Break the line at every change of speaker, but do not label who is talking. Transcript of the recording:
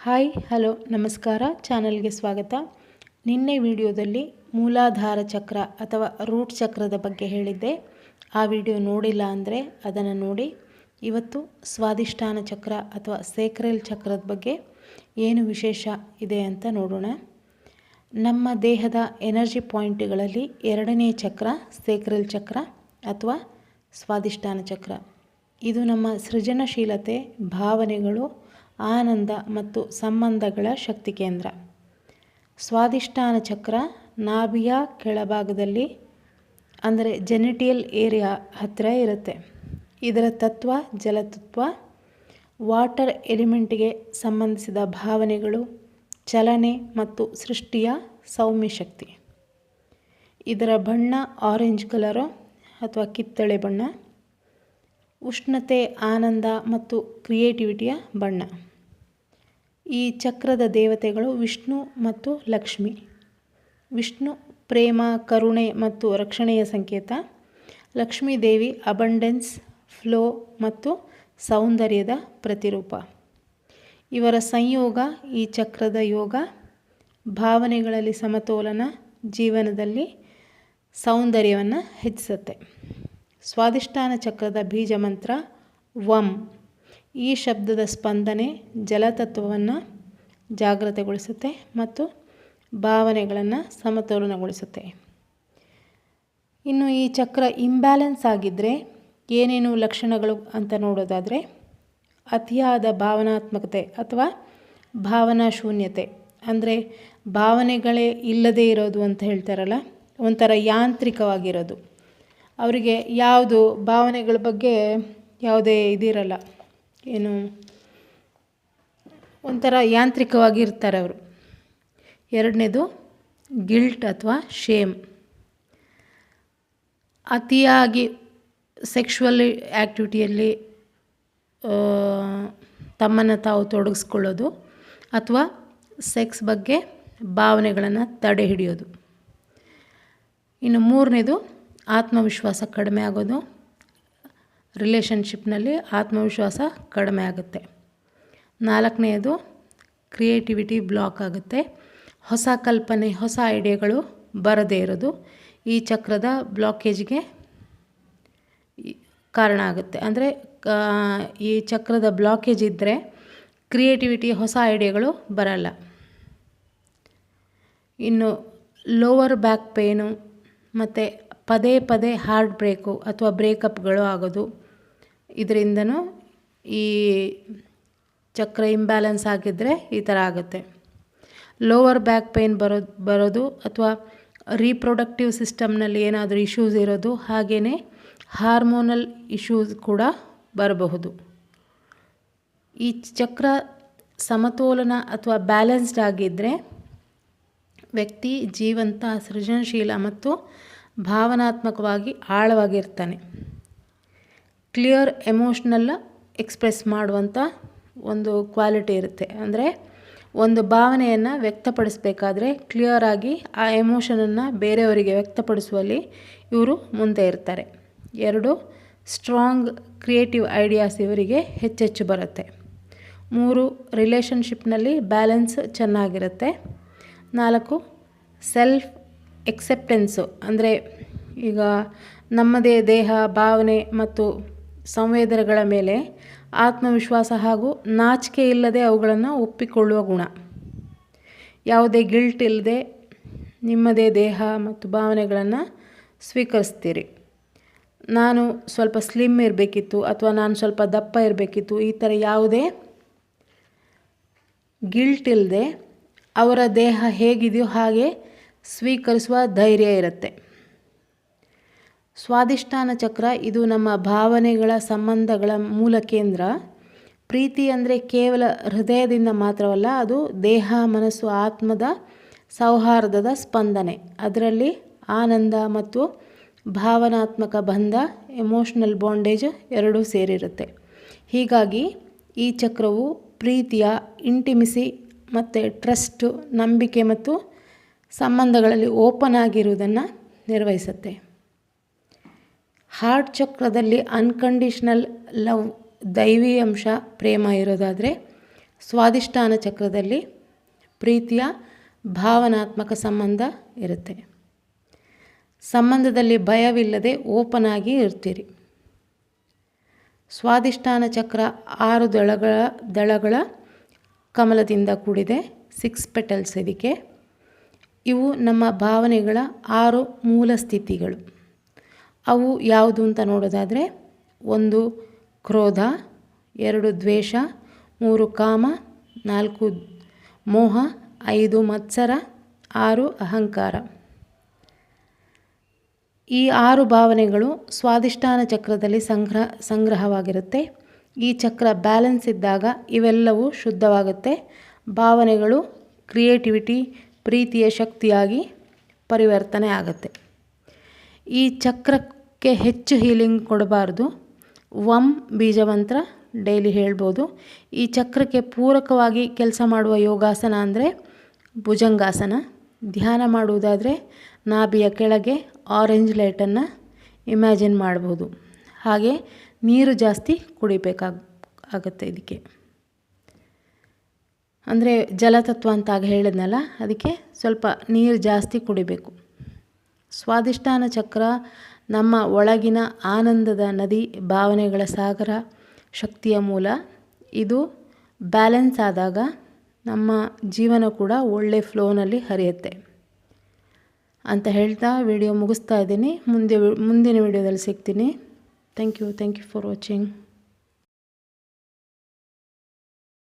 Hi, hello, ನಮಸ್ಕಾರ, ಚಾನಲ್ಗೆ ಸ್ವಾಗತ. ನಿನ್ನೆ ವಿಡಿಯೋದಲ್ಲಿ ಮೂಲಾಧಾರ ಚಕ್ರ ಅಥವಾ ರೂಟ್ ಚಕ್ರದ ಬಗ್ಗೆ ಹೇಳಿದ್ದೆ. ಆ ವಿಡಿಯೋ ನೋಡಿಲ್ಲ ಅಂದರೆ ಅದನ್ನು ನೋಡಿ. ಇವತ್ತು ಸ್ವಾದಿಷ್ಠಾನ ಚಕ್ರ ಅಥವಾ ಸೇಕ್ರೆಲ್ ಚಕ್ರದ ಬಗ್ಗೆ ಏನು ವಿಶೇಷ ಇದೆ ಅಂತ ನೋಡೋಣ. ನಮ್ಮ ದೇಹದ ಎನರ್ಜಿ ಪಾಯಿಂಟ್ಗಳಲ್ಲಿ ಎರಡನೇ ಚಕ್ರ ಸೇಕ್ರೆಲ್ ಚಕ್ರ ಅಥವಾ ಸ್ವಾದಿಷ್ಠಾನ ಚಕ್ರ. ಇದು ನಮ್ಮ ಸೃಜನಶೀಲತೆ, ಭಾವನೆಗಳು ಆನಂದ ಮತ್ತು ಸಂಬಂಧಗಳ ಶಕ್ತಿ ಕೇಂದ್ರ. ಸ್ವಾದಿಷ್ಠಾನ ಚಕ್ರ ನಾಭಿಯ ಕೆಳಭಾಗದಲ್ಲಿ, ಅಂದರೆ ಜೆನಿಟಿಯಲ್ ಏರಿಯಾ ಹತ್ತಿರ ಇರುತ್ತೆ. ಇದರ ತತ್ವ, ಜಲತತ್ವ, ವಾಟರ್ ಎಲಿಮೆಂಟ್ಗೆ ಸಂಬಂಧಿಸಿದ ಭಾವನೆಗಳು, ಚಲನೆ ಮತ್ತು ಸೃಷ್ಟಿಯ ಸೌಮ್ಯ ಶಕ್ತಿ. ಇದರ ಬಣ್ಣ ಆರೆಂಜ್ ಕಲರು ಅಥವಾ ಕಿತ್ತಳೆ ಬಣ್ಣ, ಉಷ್ಣತೆ, ಆನಂದ ಮತ್ತು ಕ್ರಿಯೇಟಿವಿಟಿಯ ಬಣ್ಣ. ಈ ಚಕ್ರದ ದೇವತೆಗಳು ವಿಷ್ಣು ಮತ್ತು ಲಕ್ಷ್ಮಿ. ವಿಷ್ಣು, ಪ್ರೇಮ, ಕರುಣೆ ಮತ್ತು ರಕ್ಷಣೆಯ ಸಂಕೇತ. ಲಕ್ಷ್ಮೀ ದೇವಿ ಅಬಂಡೆನ್ಸ್ ಫ್ಲೋ ಮತ್ತು ಸೌಂದರ್ಯದ ಪ್ರತಿರೂಪ. ಇವರ ಸಂಯೋಗ ಈ ಚಕ್ರದ ಯೋಗ. ಭಾವನೆಗಳಲ್ಲಿ ಸಮತೋಲನ ಜೀವನದಲ್ಲಿ ಸೌಂದರ್ಯವನ್ನು ಹೆಚ್ಚಿಸುತ್ತೆ. ಸ್ವಾದಿಷ್ಠಾನ ಚಕ್ರದ ಬೀಜ ಮಂತ್ರ, ವಂ. ಈ ಶಬ್ದದ ಸ್ಪಂದನೆ ಜಲತತ್ವವನ್ನು ಜಾಗೃತಗೊಳಿಸುತ್ತೆ ಮತ್ತು ಭಾವನೆಗಳನ್ನು ಸಮತೋಲನಗೊಳಿಸುತ್ತೆ. ಇನ್ನು ಈ ಚಕ್ರ ಇಂಬ್ಯಾಲೆನ್ಸ್ ಆಗಿದ್ದರೆ ಏನೇನು ಲಕ್ಷಣಗಳು ಅಂತ ನೋಡೋದಾದರೆ ಅತಿಯಾದ ಭಾವನಾತ್ಮಕತೆ ಅಥವಾ ಭಾವನಾ ಶೂನ್ಯತೆ. ಅಂದರೆ ಭಾವನೆಗಳೇ ಇಲ್ಲದೇ ಇರೋದು ಅಂತ ಹೇಳ್ತಾರಲ್ಲ, ಒಂಥರ ಯಾಂತ್ರಿಕವಾಗಿರೋದು. ಅವರಿಗೆ ಯಾವುದು ಭಾವನೆಗಳ ಬಗ್ಗೆ ಯಾವುದೇ ಇದಿರಲ್ಲ. ಏನು, ಒಂಥರ ಯಾಂತ್ರಿಕವಾಗಿ ಇರ್ತಾರೆ ಅವರು. ಎರಡನೇದು ಗಿಲ್ಟ್ ಅಥವಾ ಶೇಮ್ ಅತಿಯಾಗಿ ಸೆಕ್ಷುವಲ್ ಆ್ಯಕ್ಟಿವಿಟಿಯಲ್ಲಿ ತಮ್ಮನ್ನು ತಾವು ತೊಡಗಿಸ್ಕೊಳ್ಳೋದು ಅಥವಾ ಸೆಕ್ಸ್ ಬಗ್ಗೆ ಭಾವನೆಗಳನ್ನು ತಡೆ ಹಿಡಿಯೋದು. ಇನ್ನು ಮೂರನೇದು ಆತ್ಮವಿಶ್ವಾಸ ಕಡಿಮೆ ಆಗೋದು. ರಿಲೇಷನ್ಶಿಪ್ನಲ್ಲಿ ಆತ್ಮವಿಶ್ವಾಸ ಕಡಿಮೆ ಆಗುತ್ತೆ. ನಾಲ್ಕನೆಯದು ಕ್ರಿಯೇಟಿವಿಟಿ ಬ್ಲಾಕ್ ಆಗುತ್ತೆ. ಹೊಸ ಕಲ್ಪನೆ, ಹೊಸ ಐಡಿಯಾಗಳು ಬರದೇ ಇರೋದು ಈ ಚಕ್ರದ ಬ್ಲಾಕೇಜ್ಗೆ ಕಾರಣ ಆಗುತ್ತೆ. ಅಂದರೆ ಈ ಚಕ್ರದ ಬ್ಲಾಕೇಜ್ ಇದ್ದರೆ ಕ್ರಿಯೇಟಿವಿಟಿ, ಹೊಸ ಐಡಿಯಾಗಳು ಬರಲ್ಲ. ಇನ್ನು ಲೋವರ್ ಬ್ಯಾಕ್ ಪೇನು ಮತ್ತು ಪದೇ ಪದೇ ಹಾರ್ಟ್ ಬ್ರೇಕು ಅಥವಾ ಬ್ರೇಕಪ್ಗಳು ಆಗೋದು. ಇದರಿಂದನೂ ಈ ಚಕ್ರ ಇಂಬ್ಯಾಲೆನ್ಸ್ ಆಗಿದ್ದರೆ ಈ ಥರ ಆಗುತ್ತೆ. ಲೋವರ್ ಬ್ಯಾಕ್ ಪೇಯ್ನ್ ಬರೋದು ಬರೋದು ಅಥವಾ ರೀಪ್ರೊಡಕ್ಟಿವ್ ಸಿಸ್ಟಮ್ನಲ್ಲಿ ಏನಾದರೂ ಇಶ್ಯೂಸ್ ಇರೋದು ಹಾಗೆಯೇ ಹಾರ್ಮೋನಲ್ ಇಶ್ಯೂಸ್ ಕೂಡ ಬರಬಹುದು. ಈ ಚಕ್ರ ಸಮತೋಲನ ಅಥವಾ ಬ್ಯಾಲೆನ್ಸ್ಡ್ ಆಗಿದ್ದರೆ ವ್ಯಕ್ತಿ ಜೀವಂತ ಸೃಜನಶೀಲ ಮತ್ತು ಭಾವನಾತ್ಮಕವಾಗಿ ಆಳವಾಗಿರ್ತಾನೆ. ಕ್ಲಿಯರ್ ಎಮೋಷ್ನಲ್ಲ ಎಕ್ಸ್ಪ್ರೆಸ್ ಮಾಡುವಂಥ ಒಂದು ಕ್ವಾಲಿಟಿ ಇರುತ್ತೆ. ಅಂದರೆ ಒಂದು ಭಾವನೆಯನ್ನು ವ್ಯಕ್ತಪಡಿಸಬೇಕಾದ್ರೆ ಕ್ಲಿಯರಾಗಿ ಆ ಎಮೋಷನನ್ನು ಬೇರೆಯವರಿಗೆ ವ್ಯಕ್ತಪಡಿಸುವಲ್ಲಿ ಇವರು ಮುಂದೆ ಇರ್ತಾರೆ. ಎರಡು, ಸ್ಟ್ರಾಂಗ್ ಕ್ರಿಯೇಟಿವ್ ಐಡಿಯಾಸ್ ಇವರಿಗೆ ಹೆಚ್ಚೆಚ್ಚು ಬರುತ್ತೆ. ಮೂರು ರಿಲೇಷನ್ಶಿಪ್ನಲ್ಲಿ ಬ್ಯಾಲೆನ್ಸ್ ಚೆನ್ನಾಗಿರುತ್ತೆ. ನಾಲ್ಕು, ಸೆಲ್ಫ್ ಎಕ್ಸೆಪ್ಟೆನ್ಸು ಅಂದರೆ ಈಗ ನಮ್ಮದೇ ದೇಹ, ಭಾವನೆ ಮತ್ತು ಸಂವೇದನೆಗಳ ಮೇಲೆ ಆತ್ಮವಿಶ್ವಾಸ ಹಾಗೂ ನಾಚಿಕೆ ಇಲ್ಲದೆ ಅವುಗಳನ್ನು ಒಪ್ಪಿಕೊಳ್ಳುವ ಗುಣ. ಯಾವುದೇ ಗಿಲ್ಟ್ ಇಲ್ಲದೆ ನಿಮ್ಮದೇ ದೇಹ ಮತ್ತು ಭಾವನೆಗಳನ್ನು ಸ್ವೀಕರಿಸ್ತೀರಿ. ನಾನು ಸ್ವಲ್ಪ ಸ್ಲಿಮ್ ಇರಬೇಕಿತ್ತು ಅಥವಾ ನಾನು ಸ್ವಲ್ಪ ದಪ್ಪ ಇರಬೇಕಿತ್ತು, ಈ ಥರ ಯಾವುದೇ ಗಿಲ್ಟ್ ಇಲ್ಲದೆ ಅವರ ದೇಹ ಹೇಗಿದೆಯೋ ಹಾಗೆ ಸ್ವೀಕರಿಸುವ ಧೈರ್ಯ ಇರುತ್ತೆ. ಸ್ವಾದಿಷ್ಠಾನ ಚಕ್ರ ಇದು ನಮ್ಮ ಭಾವನೆಗಳ ಸಂಬಂಧಗಳ ಮೂಲ ಕೇಂದ್ರ. ಪ್ರೀತಿ ಅಂದರೆ ಕೇವಲ ಹೃದಯದಿಂದ ಮಾತ್ರವಲ್ಲ, ಅದು ದೇಹ, ಮನಸ್ಸು, ಆತ್ಮದ ಸೌಹಾರ್ದದ ಸ್ಪಂದನೆ. ಅದರಲ್ಲಿ ಆನಂದ ಮತ್ತು ಭಾವನಾತ್ಮಕ ಬಂಧ ಎಮೋಷ್ನಲ್ ಬಾಂಡೇಜ್ ಎರಡೂ ಸೇರಿರುತ್ತೆ. ಹೀಗಾಗಿ ಈ ಚಕ್ರವು ಪ್ರೀತಿಯ ಇಂಟಿಮಿಸಿ ಮತ್ತು ಟ್ರಸ್ಟು ನಂಬಿಕೆ ಮತ್ತು ಸಂಬಂಧಗಳಲ್ಲಿ ಓಪನ್ ಆಗಿರುವುದನ್ನು ನಿರ್ವಹಿಸುತ್ತೆ. ಹಾರ್ಟ್ ಚಕ್ರದಲ್ಲಿ ಅನ್ಕಂಡೀಷ್ನಲ್ ಲವ್ ದೈವಿ ಅಂಶ ಪ್ರೇಮ ಇರೋದಾದರೆ ಸ್ವಾದಿಷ್ಠಾನ ಚಕ್ರದಲ್ಲಿ ಪ್ರೀತಿಯ ಭಾವನಾತ್ಮಕ ಸಂಬಂಧ ಇರುತ್ತೆ. ಸಂಬಂಧದಲ್ಲಿ ಭಯವಿಲ್ಲದೆ ಓಪನ್ ಆಗಿ ಇರ್ತೀರಿ. ಸ್ವಾದಿಷ್ಟಾನ ಚಕ್ರ ಆರು ದಳಗಳ ದಳಗಳ ಕಮಲದಿಂದ ಕೂಡಿದೆ. ಸಿಕ್ಸ್ ಪೆಟಲ್ಸ್ ಇದಕ್ಕೆ. ಇವು ನಮ್ಮ ಭಾವನೆಗಳ ಆರು ಮೂಲ ಸ್ಥಿತಿಗಳು. ಅವು ಯಾವುದು ಅಂತ ನೋಡೋದಾದರೆ, ಒಂದು ಕ್ರೋಧ, ಎರಡು ದ್ವೇಷ, ಮೂರು ಕಾಮ, ನಾಲ್ಕು ಮೋಹ, ಐದು ಮತ್ಸರ, ಆರು ಅಹಂಕಾರ. ಈ ಆರು ಭಾವನೆಗಳು ಸ್ವಾದಿಷ್ಟಾನ ಚಕ್ರದಲ್ಲಿ ಸಂಗ್ರಹ, ಸಂಗ್ರಹವಾಗಿರುತ್ತೆ. ಈ ಚಕ್ರ ಬ್ಯಾಲೆನ್ಸ್ ಇದ್ದಾಗ ಇವೆಲ್ಲವೂ ಶುದ್ಧವಾಗುತ್ತೆ. ಭಾವನೆಗಳು, ಕ್ರಿಯೇಟಿವಿಟಿ ಪ್ರೀತಿಯ ಶಕ್ತಿಯಾಗಿ ಪರಿವರ್ತನೆ ಆಗುತ್ತೆ. ಈ ಚಕ್ರಕ್ಕೆ ಹೆಚ್ಚು ಹೀಲಿಂಗ್ ಕೊಡಬಾರ್ದು. ವಂ ಬೀಜಮಂತ್ರ ಡೈಲಿ ಹೇಳ್ಬೋದು. ಈ ಚಕ್ರಕ್ಕೆ ಪೂರಕವಾಗಿ ಕೆಲಸ ಮಾಡುವ ಯೋಗಾಸನ ಅಂದರೆ ಭುಜಂಗಾಸನ. ಧ್ಯಾನ ಮಾಡುವುದಾದರೆ ನಾಭಿಯ ಕೆಳಗೆ ಆರೆಂಜ್ ಲೈಟನ್ನು ಇಮ್ಯಾಜಿನ್ ಮಾಡ್ಬೋದು. ಹಾಗೆ ನೀರು ಜಾಸ್ತಿ ಕುಡಿಬೇಕಾಗ, ಆಗುತ್ತೆ ಇದಕ್ಕೆ. ಅಂದರೆ ಜಲತತ್ವ ಅಂತ ಆಗ ಹೇಳಿದ್ನಲ್ಲ, ಅದಕ್ಕೆ ಸ್ವಲ್ಪ ನೀರು ಜಾಸ್ತಿ ಕುಡಿಬೇಕು. ಸ್ವಾದಿಷ್ಟಾನ ಚಕ್ರ, ನಮ್ಮ ಒಳಗಿನ ಆನಂದದ ನದಿ, ಭಾವನೆಗಳ ಸಾಗರ, ಶಕ್ತಿಯ ಮೂಲ. ಇದು ಬ್ಯಾಲೆನ್ಸ್ ಆದಾಗ ನಮ್ಮ ಜೀವನ ಕೂಡ ಒಳ್ಳೆ ಫ್ಲೋನಲ್ಲಿ ಹರಿಯುತ್ತೆ. ಅಂತ ಹೇಳ್ತಾ ವಿಡಿಯೋ ಮುಗಿಸ್ತಾ ಇದ್ದೀನಿ. ಮುಂದೆ, ಮುಂದಿನ ವಿಡಿಯೋದಲ್ಲಿ ಸಿಗ್ತೀನಿ. Thank you thank you for watching